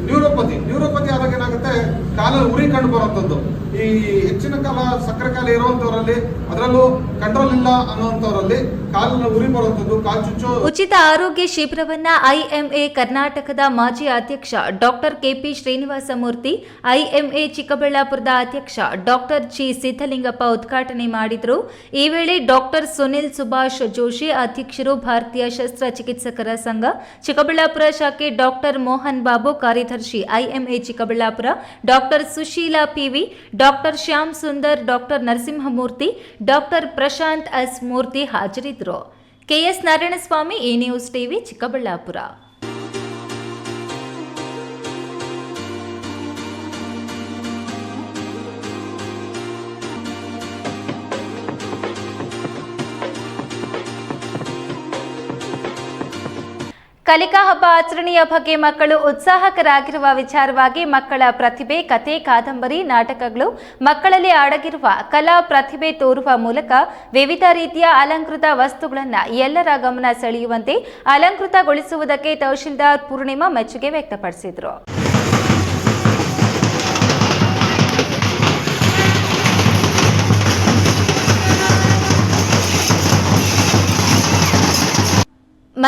ನ್ಯೂರೋಪತಿ. ನ್ಯೂರೋಪತಿ ಆದಾಗ ಏನಾಗುತ್ತೆ? ಕಾಲಲ್ಲಿ ಉರಿ ಕಂಡು ಬರುವಂಥದ್ದು. ಈ ಹೆಚ್ಚಿನ ಕಾಲ ಸಕ್ಕರೆ ಕಾಲ ಇರುವಂತವರಲ್ಲಿ ಅದರಲ್ಲೂ ಕಂಟ್ರೋಲ್ ಇಲ್ಲ ಅನ್ನುವಂಥವರಲ್ಲಿ ಕಾಲಿನ ಉರಿ ಬರುವಂಥದ್ದು ಕಾಲು ಚುಚ್ಚು ಉಚಿತ ಆರೋಗ್ಯ ಶಿಬಿರವನ್ನ ಐಎಂಎ ಕರ್ನಾಟಕದ ಮಾಜಿ ಅಧ್ಯಕ್ಷ doctor KP Srinivasa Murthy IMA ಚಿಕ್ಕಬಳ್ಳಾಪುರದ ಅಧ್ಯಕ್ಷ ಡಾಕ್ಟರ್ ಜಿ ಸಿದ್ದಲಿಂಗಪ್ಪ ಉದ್ಘಾಟನೆ ಮಾಡಿದರು. ಈ ವೇಳೆ ಡಾಕ್ಟರ್ ಸುನಿಲ್ ಸುಭಾಷ್ ಜೋಶಿ, ಅಧ್ಯಕ್ಷರು ಭಾರತೀಯ ಶಸ್ತ್ರ ಚಿಕಿತ್ಸಕರ ಸಂಘ, ಚಿಕ್ಕಬಳ್ಳಾಪುರ ಶಾಖೆ ಡಾಕ್ಟರ್ ಮೋಹನ್ ಬಾಬು, ಕಾರ್ಯದರ್ಶಿ IMA Chikkaballapur doctor Sushila PV doctor Shyam Sundar, doctor Narasimhamurthy, doctor Prashanth S Murthy ಹಾಜರಿದ್ದರು. KS Narayanaswamy, A news TV, Chikkaballapur. ಕಲಿಕಾ ಹಬ್ಬ ಆಚರಣೆಯ ಬಗ್ಗೆ ಮಕ್ಕಳು ಉತ್ಸಾಹಕರಾಗಿರುವ ವಿಚಾರವಾಗಿ ಮಕ್ಕಳ ಪ್ರತಿಭೆ, ಕತೆ, ಕಾದಂಬರಿ, ನಾಟಕಗಳು ಮಕ್ಕಳಲ್ಲಿ ಅಡಗಿರುವ ಕಲಾ ಪ್ರತಿಭೆ ತೋರುವ ಮೂಲಕ ವಿವಿಧ ರೀತಿಯ ಅಲಂಕೃತ ವಸ್ತುಗಳನ್ನು ಎಲ್ಲರ ಗಮನ ಸೆಳೆಯುವಂತೆ ಅಲಂಕೃತಗೊಳಿಸುವುದಕ್ಕೆ ತಹಶೀಲ್ದಾರ್ ಪೂರ್ಣಿಮಾ ಮೆಚ್ಚುಗೆ ವ್ಯಕ್ತಪಡಿಸಿದರು.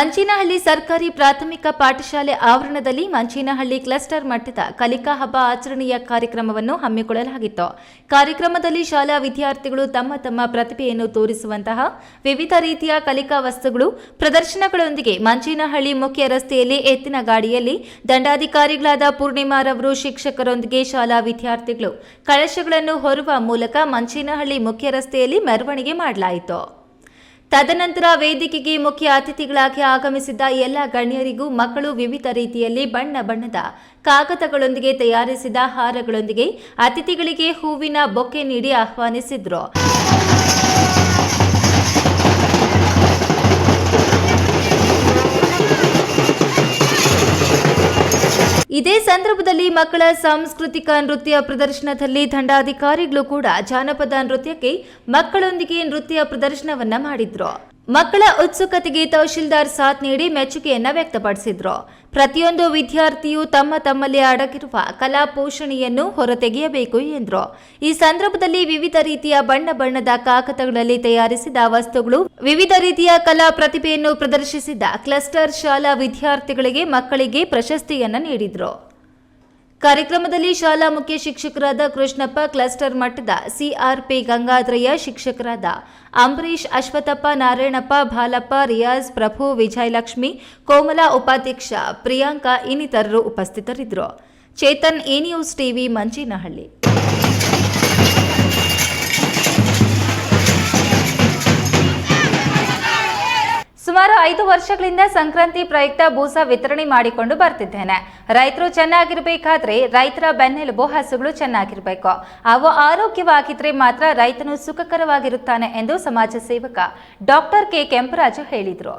ಮಂಚಿನಹಳ್ಳಿ ಸರ್ಕಾರಿ ಪ್ರಾಥಮಿಕ ಪಾಠಶಾಲೆ ಆವರಣದಲ್ಲಿ ಮಂಚಿನಹಳ್ಳಿ ಕ್ಲಸ್ಟರ್ ಮಟ್ಟದ ಕಲಿಕಾ ಹಬ್ಬ ಆಚರಣೆಯ ಕಾರ್ಯಕ್ರಮವನ್ನು ಹಮ್ಮಿಕೊಳ್ಳಲಾಗಿತ್ತು. ಕಾರ್ಯಕ್ರಮದಲ್ಲಿ ಶಾಲಾ ವಿದ್ಯಾರ್ಥಿಗಳು ತಮ್ಮ ತಮ್ಮ ಪ್ರತಿಭೆಯನ್ನು ತೋರಿಸುವಂತಹ ವಿವಿಧ ರೀತಿಯ ಕಲಿಕಾ ವಸ್ತುಗಳು, ಪ್ರದರ್ಶನಗಳೊಂದಿಗೆ ಮಂಚಿನಹಳ್ಳಿ ಮುಖ್ಯ ರಸ್ತೆಯಲ್ಲಿ ಎತ್ತಿನ ಗಾಡಿಯಲ್ಲಿ ದಂಡಾಧಿಕಾರಿಗಳಾದ ಪೂರ್ಣಿಮಾರವರು ಶಿಕ್ಷಕರೊಂದಿಗೆ ಶಾಲಾ ವಿದ್ಯಾರ್ಥಿಗಳು ಕಳಶಗಳನ್ನು ಹೊರುವ ಮೂಲಕ ಮಂಚಿನಹಳ್ಳಿ ಮುಖ್ಯ ರಸ್ತೆಯಲ್ಲಿ ಮೆರವಣಿಗೆ ಮಾಡಲಾಯಿತು. ತದನಂತರ ವೇದಿಕೆಗೆ ಮುಖ್ಯ ಅತಿಥಿಗಳಾಗಿ ಆಗಮಿಸಿದ್ದ ಎಲ್ಲ ಗಣ್ಯರಿಗೂ ಮಕ್ಕಳು ವಿವಿಧ ರೀತಿಯಲ್ಲಿ ಬಣ್ಣ ಬಣ್ಣದ ಕಾಗದಗಳೊಂದಿಗೆ ತಯಾರಿಸಿದ ಹಾರಗಳೊಂದಿಗೆ ಅತಿಥಿಗಳಿಗೆ ಹೂವಿನ ಬೊಕ್ಕೆ ನೀಡಿ ಆಹ್ವಾನಿಸಿದ್ರು. ಇದೇ ಸಂದರ್ಭದಲ್ಲಿ ಮಕ್ಕಳ ಸಾಂಸ್ಕೃತಿಕ ನೃತ್ಯ ಪ್ರದರ್ಶನದಲ್ಲಿ ದಂಡಾಧಿಕಾರಿಗಳು ಕೂಡ ಜಾನಪದ ನೃತ್ಯಕ್ಕೆ ಮಕ್ಕಳೊಂದಿಗೆ ನೃತ್ಯ ಪ್ರದರ್ಶನವನ್ನ ಮಾಡಿದ್ರು. ಮಕ್ಕಳ ಉತ್ಸುಕತೆಗೆ ತಹಶೀಲ್ದಾರ್ ಸಾಥ್ ನೀಡಿ ಮೆಚ್ಚುಗೆಯನ್ನ ವ್ಯಕ್ತಪಡಿಸಿದ್ರು. ಪ್ರತಿಯೊಂದು ವಿದ್ಯಾರ್ಥಿಯು ತಮ್ಮ ತಮ್ಮಲ್ಲಿ ಅಡಗಿರುವ ಕಲಾ ಪೋಷಣೆಯನ್ನು ಹೊರತೆಗೆಯಬೇಕು ಎಂದರು. ಈ ಸಂದರ್ಭದಲ್ಲಿ ವಿವಿಧ ರೀತಿಯ ಬಣ್ಣ ಬಣ್ಣದ ಕಾಕತಗಳಲ್ಲಿ ತಯಾರಿಸಿದ ವಸ್ತುಗಳು, ವಿವಿಧ ರೀತಿಯ ಕಲಾ ಪ್ರತಿಭೆಯನ್ನು ಪ್ರದರ್ಶಿಸಿದ ಕ್ಲಸ್ಟರ್ ಶಾಲಾ ವಿದ್ಯಾರ್ಥಿಗಳಿಗೆ ಮಕ್ಕಳಿಗೆ ಪ್ರಶಸ್ತಿಯನ್ನು ನೀಡಿದ್ರು. ಕಾರ್ಯಕ್ರಮದಲ್ಲಿ ಶಾಲಾ ಮುಖ್ಯ ಶಿಕ್ಷಕರಾದ ಕೃಷ್ಣಪ್ಪ, ಕ್ಲಸ್ಟರ್ ಮಟ್ಟದ ಸಿಆರ್ಪಿ ಗಂಗಾಧ್ರಯ್ಯ ಶಿಕ್ಷಕರಾದ ಅಂಬರೀಶ್ ಅಶ್ವಥಪ್ಪ, ನಾರಾಯಣಪ್ಪ ಭಾಲಪ್ಪ ರಿಯಾಜ್, ಪ್ರಭು, ವಿಜಯಲಕ್ಷ್ಮಿ, ಕೋಮಲಾ ಉಪಾಧ್ಯಕ್ಷ ಪ್ರಿಯಾಂಕಾ ಇನ್ನಿತರರು ಉಪಸ್ಥಿತರಿದ್ದರು. Chetan A news TV Manchinahalli ಸುಮಾರು ಐದು ವರ್ಷಗಳಿಂದ ಸಂಕ್ರಾಂತಿ ಪ್ರಯುಕ್ತ ಬೂಸ ವಿತರಣೆ ಮಾಡಿಕೊಂಡು ಬರ್ತಿದ್ದೇನೆ. ರೈತರು ಚೆನ್ನಾಗಿರಬೇಕಾದ್ರೆ ರೈತರ ಬೆನ್ನೆಲುಬು, ಹಸುಗಳು ಚೆನ್ನಾಗಿರಬೇಕು. ಅವು ಆರೋಗ್ಯವಾಗಿದ್ರೆ ಮಾತ್ರ ರೈತನು ಸುಖಕರವಾಗಿರುತ್ತಾನೆ ಎಂದು ಸಮಾಜ ಸೇವಕ ಡಾಕ್ಟರ್ ಕೆ. ಕೆಂಪರಾಜು ಹೇಳಿದರು.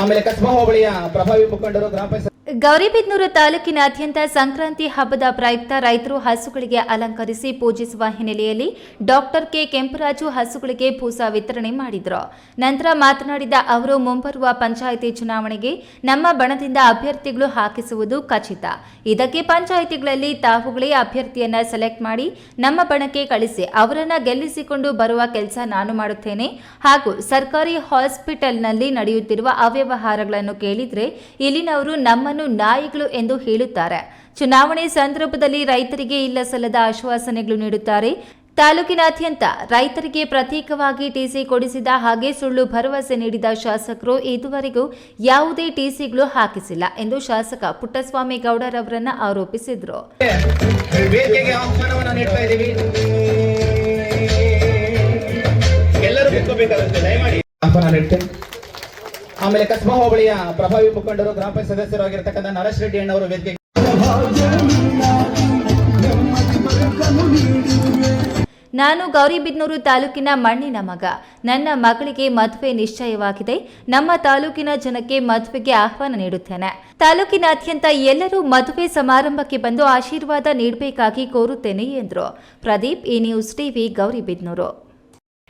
ಆಮೇಲೆ ಕಸ್ಬಾ ಹೋಬಳಿಯ ಪ್ರಭಾವಿ ಮುಖಂಡರು, ಗ್ರಾಮ ಗೌರಿಬಿದನೂರು ತಾಲೂಕಿನಾದ್ಯಂತ ಸಂಕ್ರಾಂತಿ ಹಬ್ಬದ ಪ್ರಯುಕ್ತ ರೈತರು ಹಸುಗಳಿಗೆ ಅಲಂಕರಿಸಿ ಪೂಜಿಸುವ ಹಿನ್ನೆಲೆಯಲ್ಲಿ ಡಾಕ್ಟರ್ ಕೆ ಕೆಂಪರಾಜು ಹಸುಗಳಿಗೆ ಭೂಸ ವಿತರಣೆ ಮಾಡಿದರು. ನಂತರ ಮಾತನಾಡಿದ ಅವರು, ಮುಂಬರುವ ಪಂಚಾಯಿತಿ ಚುನಾವಣೆಗೆ ನಮ್ಮ ಬಣದಿಂದ ಅಭ್ಯರ್ಥಿಗಳು ಹಾಕಿಸುವುದು ಖಚಿತ. ಇದಕ್ಕೆ ಪಂಚಾಯಿತಿಗಳಲ್ಲಿ ತಾವುಗಳೇ ಅಭ್ಯರ್ಥಿಯನ್ನ ಸೆಲೆಕ್ಟ್ ಮಾಡಿ ನಮ್ಮ ಬಣಕ್ಕೆ ಕಳಿಸಿ, ಅವರನ್ನ ಗೆಲ್ಲಿಸಿಕೊಂಡು ಬರುವ ಕೆಲಸ ನಾನು ಮಾಡುತ್ತೇನೆ. ಹಾಗೂ ಸರ್ಕಾರಿ ಹಾಸ್ಪಿಟಲ್ನಲ್ಲಿ ನಡೆಯುತ್ತಿರುವ ಅವ್ಯವಹಾರಗಳನ್ನು ಕೇಳಿದ್ರೆ ಇಲ್ಲಿನವರು ನಮ್ಮನ್ನು ನಾಯಿಗಳು ಎಂದು ಹೇಳುತ್ತಾರೆ. ಚುನಾವಣೆ ಸಂದರ್ಭದಲ್ಲಿ ರೈತರಿಗೆ ಇಲ್ಲ ಸಲ್ಲದ ಆಶ್ವಾಸನೆಗಳು ನೀಡುತ್ತಾರೆ. ತಾಲೂಕಿನಾದ್ಯಂತ ರೈತರಿಗೆ ಪ್ರತ್ಯೇಕವಾಗಿ ಟಿಸಿ ಕೊಡಿಸಿದ ಹಾಗೆ ಸುಳ್ಳು ಭರವಸೆ ನೀಡಿದ ಶಾಸಕರು ಇದುವರೆಗೂ ಯಾವುದೇ ಟಿಸಿಗಳು ಹಾಕಿಸಿಲ್ಲ ಎಂದು ಶಾಸಕ ಪುಟ್ಟಸ್ವಾಮಿ ಗೌಡರವರನ್ನ ಆರೋಪಿಸಿದರು. ಎಲ್ಲರೂ ಆಮೇಲೆ ಕಸ್ಬಾ ಹೋಬಳಿಯ ಪ್ರಭಾವಿ ಮುಖಂಡರು ಗ್ರಾಮ ಪಂಚಾಯತ್ ಸದಸ್ಯರು ಆಗಿರ್ತಕ್ಕಂಥ ನರೇಶ್ ರೆಡ್ಡಿ ಅಣ್ಣವರು ವೇದಿಕೆ ನಾನು ಗೌರಿಬಿದನೂರು ತಾಲೂಕಿನ ಮಣ್ಣಿನ ಮಗ. ನನ್ನ ಮಗಳಿಗೆ ಮದುವೆ ನಿಶ್ಚಯವಾಗಿದೆ. ನಮ್ಮ ತಾಲೂಕಿನ ಜನಕ್ಕೆ ಮದುವೆಗೆ ಆಹ್ವಾನ ನೀಡುತ್ತೇನೆ. ತಾಲೂಕಿನಾದ್ಯಂತ ಎಲ್ಲರೂ ಮದುವೆ ಸಮಾರಂಭಕ್ಕೆ ಬಂದು ಆಶೀರ್ವಾದ ನೀಡಬೇಕಾಗಿ ಕೋರುತ್ತೇನೆ ಎಂದರು. ಪ್ರದೀಪ್, ಈ ನ್ಯೂಸ್ ಟಿವಿ ಗೌರಿಬಿದನೂರು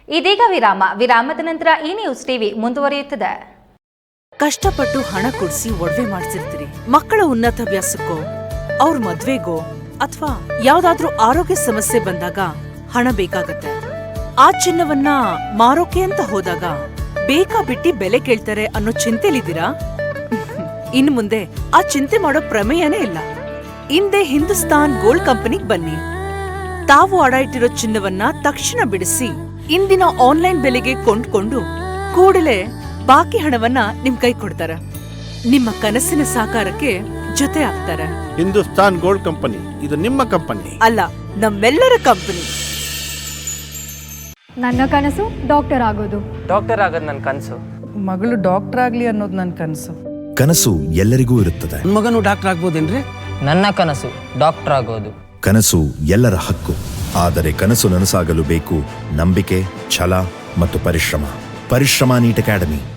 ಇದೀಗ ವಿರಾಮ. ವಿರಾಮದ ನಂತರ ಈ ನ್ಯೂಸ್ ಟಿವಿ ಮುಂದುವರಿಯುತ್ತದೆ. ಕಷ್ಟಪಟ್ಟು ಹಣ ಕೊಡಿಸಿ ಒಡವೆ ಮಾಡಿಸಿರ್ತೀರಿ. ಮಕ್ಕಳ ಉನ್ನತಾಭ್ಯಾಸಕ್ಕೋ ಅವ್ರ ಮದ್ವೆಗೋ ಅಥವಾ ಯಾವ್ದಾದ್ರೂ ಆರೋಗ್ಯ ಸಮಸ್ಯೆ ಬಂದಾಗ ಹಣ ಬೇಕಾಗತ್ತೆ. ಆ ಚಿನ್ನವನ್ನ ಮಾರೋಕೆ ಅಂತ ಹೋದಾಗ ಬೇಕಾ ಬಿಟ್ಟಿ ಬೆಲೆ ಕೇಳ್ತಾರೆ ಅನ್ನೋ ಚಿಂತೆಲಿದ್ದೀರಾ? ಇನ್ ಮುಂದೆ ಆ ಚಿಂತೆ ಮಾಡೋ ಪ್ರಮೇಯನೇ ಇಲ್ಲ. ಹಿಂದೆ ಹಿಂದೂಸ್ತಾನ್ ಗೋಲ್ಡ್ ಕಂಪನಿಗ್ ಬನ್ನಿ. ತಾವು ಅಡ ಇಟ್ಟಿರೋ ಚಿನ್ನವನ್ನ ತಕ್ಷಣ ಬಿಡಿಸಿ, ಇಂದಿನ ಆನ್ಲೈನ್ ಬೆಲೆಗೆ ಕೊಂಡ್ಕೊಂಡು ಕೂಡಲೇ ಬಾಕಿ ಹಣವನ್ನ ನಿಮ್ ಕೈ ಕೊಡ್ತಾರ. ನಿಮ್ಮ ಕನಸಿನ ಸಾಕಾರಕ್ಕೆ ಜೊತೆ ಆಗ್ತಾರ. ಹಿಂದೂಸ್ತಾನ್ ಗೋಲ್ಡ್ ಕಂಪನಿ ಇದು ನಿಮ್ಮ ಕಂಪನಿ. ಅಲ್ಲ ನಮ್ಮೆಲ್ಲರ ಕಂಪನಿ. ನನ್ನ ಕನಸು ಡಾಕ್ಟರ್ ಆಗೋದು. ಡಾಕ್ಟರ್ ಆಗೋದು ನನ್ನ ಕನಸು. ಮಗಳು ಡಾಕ್ಟರ್ ಆಗ್ಲಿ ಅನ್ನೋದು ನನ್ನ ಕನಸು. ಕನಸು ಎಲ್ಲರಿಗೂ ಇರುತ್ತದೆ. ಮಗನು ಡಾಕ್ಟರ್ ಆಗ್ಬೋದೇನ್ರಿ? ನನ್ನ ಕನಸು ಡಾಕ್ಟರ್ ಆಗೋದು. ಕನಸು ಎಲ್ಲರ ಹಕ್ಕು. ಆದರೆ ಕನಸು ನನಸಾಗಲು ಬೇಕು ನಂಬಿಕೆ ಛಲ ಮತ್ತು ಪರಿಶ್ರಮ. ಪರಿಶ್ರಮ ನೀಟ್ ಅಕಾಡೆಮಿ.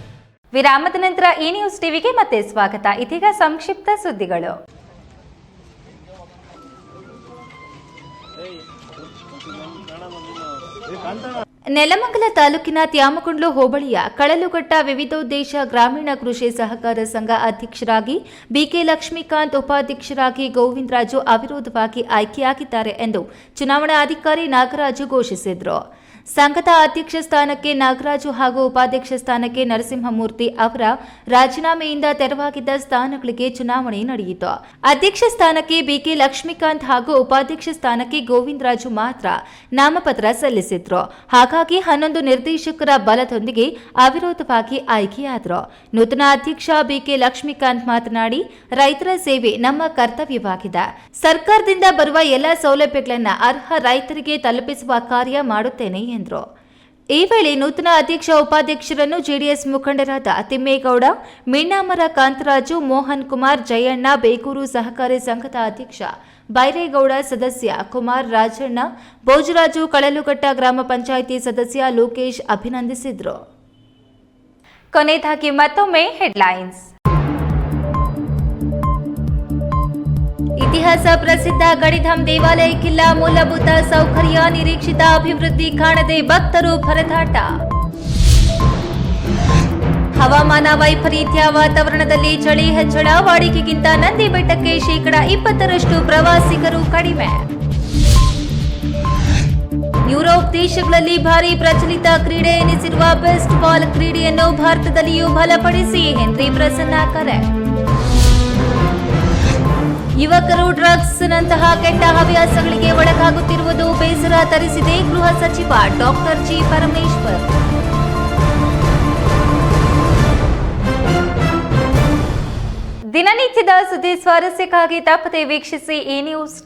ವಿರಾಮದ ನಂತರ ಈ ನ್ಯೂಸ್ ಟಿವಿಗೆ ಮತ್ತೆ ಸ್ವಾಗತ. ಇದೀಗ ಸಂಕ್ಷಿಪ್ತ ಸುದ್ದಿಗಳು. ನೆಲಮಂಗಲ ತಾಲೂಕಿನ ತ್ಯಾಮಕೊಂಡ್ಲು ಹೋಬಳಿಯ ಕಳಲುಘಟ್ಟ ವಿವಿಧೋದ್ದೇಶ ಗ್ರಾಮೀಣ ಕೃಷಿ ಸಹಕಾರ ಸಂಘ ಅಧ್ಯಕ್ಷರಾಗಿ ಬಿಕೆ ಲಕ್ಷ್ಮೀಕಾಂತ್ ಉಪಾಧ್ಯಕ್ಷರಾಗಿ ಗೋವಿಂದರಾಜು ಅವಿರೋಧವಾಗಿ ಆಯ್ಕೆಯಾಗಿದ್ದಾರೆ ಎಂದು ಚುನಾವಣಾ ಅಧಿಕಾರಿ ನಾಗರಾಜು ಘೋಷಿಸಿದರು. ಸಂಘದ ಅಧ್ಯಕ್ಷ ಸ್ಥಾನಕ್ಕೆ ನಾಗರಾಜು ಹಾಗೂ ಉಪಾಧ್ಯಕ್ಷ ಸ್ಥಾನಕ್ಕೆ ನರಸಿಂಹಮೂರ್ತಿ ಅವರ ರಾಜೀನಾಮೆಯಿಂದ ತೆರವಾಗಿದ್ದ ಸ್ಥಾನಗಳಿಗೆ ಚುನಾವಣೆ ನಡೆಯಿತು. ಅಧ್ಯಕ್ಷ ಸ್ಥಾನಕ್ಕೆ ಬಿಕೆ ಲಕ್ಷ್ಮೀಕಾಂತ್ ಹಾಗೂ ಉಪಾಧ್ಯಕ್ಷ ಸ್ಥಾನಕ್ಕೆ ಗೋವಿಂದರಾಜು ಮಾತ್ರ ನಾಮಪತ್ರ ಸಲ್ಲಿಸಿದ್ರು. ಹಾಗಾಗಿ ಹನ್ನೊಂದು ನಿರ್ದೇಶಕರ ಬಲದೊಂದಿಗೆ ಅವಿರೋಧವಾಗಿ ಆಯ್ಕೆಯಾದರು. ನೂತನ ಅಧ್ಯಕ್ಷ ಬಿಕೆ ಲಕ್ಷ್ಮೀಕಾಂತ್ ಮಾತನಾಡಿ, ರೈತರ ಸೇವೆ ನಮ್ಮ ಕರ್ತವ್ಯವಾಗಿದೆ. ಸರ್ಕಾರದಿಂದ ಬರುವ ಎಲ್ಲ ಸೌಲಭ್ಯಗಳನ್ನು ಅರ್ಹ ರೈತರಿಗೆ ತಲುಪಿಸುವ ಕಾರ್ಯ ಮಾಡುತ್ತೇನೆ ಎಂದರು ಈ ವೇಳೆ ನೂತನ ಅಧ್ಯಕ್ಷ ಉಪಾಧ್ಯಕ್ಷರನ್ನು ಜೆಡಿಎಸ್ ಮುಖಂಡರಾದ ತಿಮ್ಮೇಗೌಡ, ಮೀನಾಮರ ಕಾಂತರಾಜು, ಮೋಹನ್ ಕುಮಾರ್, ಜಯಣ್ಣ ಬೇಕೂರು ಸಹಕಾರಿ ಸಂಘದ ಅಧ್ಯಕ್ಷ ಬೈರೇಗೌಡ, ಸದಸ್ಯ ಕುಮಾರ್ ರಾಜಣ್ಣ, ಭೋಜರಾಜು ಕಳಲುಘಟ್ಟ ಗ್ರಾಮ ಪಂಚಾಯಿತಿ ಸದಸ್ಯ ಲೋಕೇಶ್ ಅಭಿನಂದಿಸಿದರು. ಕೊನೆಯದಾಗಿ ಮತ್ತೊಮ್ಮೆ ಹೆಡ್ಲೈನ್ಸ್. ಇತಿಹಾಸ ಪ್ರಸಿದ್ಧ ಗಡಿಧಾಮ್ ದೇವಾಲಯಕ್ಕಿಲ್ಲ ಮೂಲಭೂತ ಸೌಕರ್ಯ ನಿರೀಕ್ಷಿತ ಅಭಿವೃದ್ಧಿ ಕಾಣದೆ ಭಕ್ತರು ಪರದಾಟ ಹವಾಮಾನ ವೈಪರೀತ್ಯ ವಾತಾವರಣದಲ್ಲಿ ಚಳಿ ಹೆಚ್ಚಳ, ವಾಡಿಕೆಗಿಂತ ನಂದಿ ಬೆಟ್ಟಕ್ಕೆ ಶೇಕಡ ಇಪ್ಪತ್ತರಷ್ಟು ಪ್ರವಾಸಿಗರು ಕಡಿಮೆ. ಯುರೋಪ್ ದೇಶಗಳಲ್ಲಿ ಭಾರಿ ಪ್ರಚಲಿತ ಕ್ರೀಡೆ ಎನಿಸಿರುವ ಬೆಸ್ಟ್ ಬಾಲ್ ಕ್ರೀಡೆಯನ್ನು ಭಾರತದಲ್ಲಿಯೂ ಬಲಪಡಿಸಿ, ಹೆನ್ರಿ ಪ್ರಸನ್ನ ಕರೆ. ಯುವಕರು ಡ್ರಗ್ಸ್ ನಂತಹ ಕೆಟ್ಟ ಹವ್ಯಾಸಗಳಿಗೆ ಒಳಗಾಗುತ್ತಿರುವುದು ಬೇಸರ ತರಿಸಿದೆ ಗೃಹ ಸಚಿವ ಡಾಕ್ಟರ್ ಜಿ ಪರಮೇಶ್ವರ್. ದಿನನಿತ್ಯದ ಸುದ್ದಿ ಸ್ವಾರಸ್ಯಕ್ಕಾಗಿ ತಪ್ಪದೆ ವೀಕ್ಷಿಸಿ ಈ ನ್ಯೂಸ್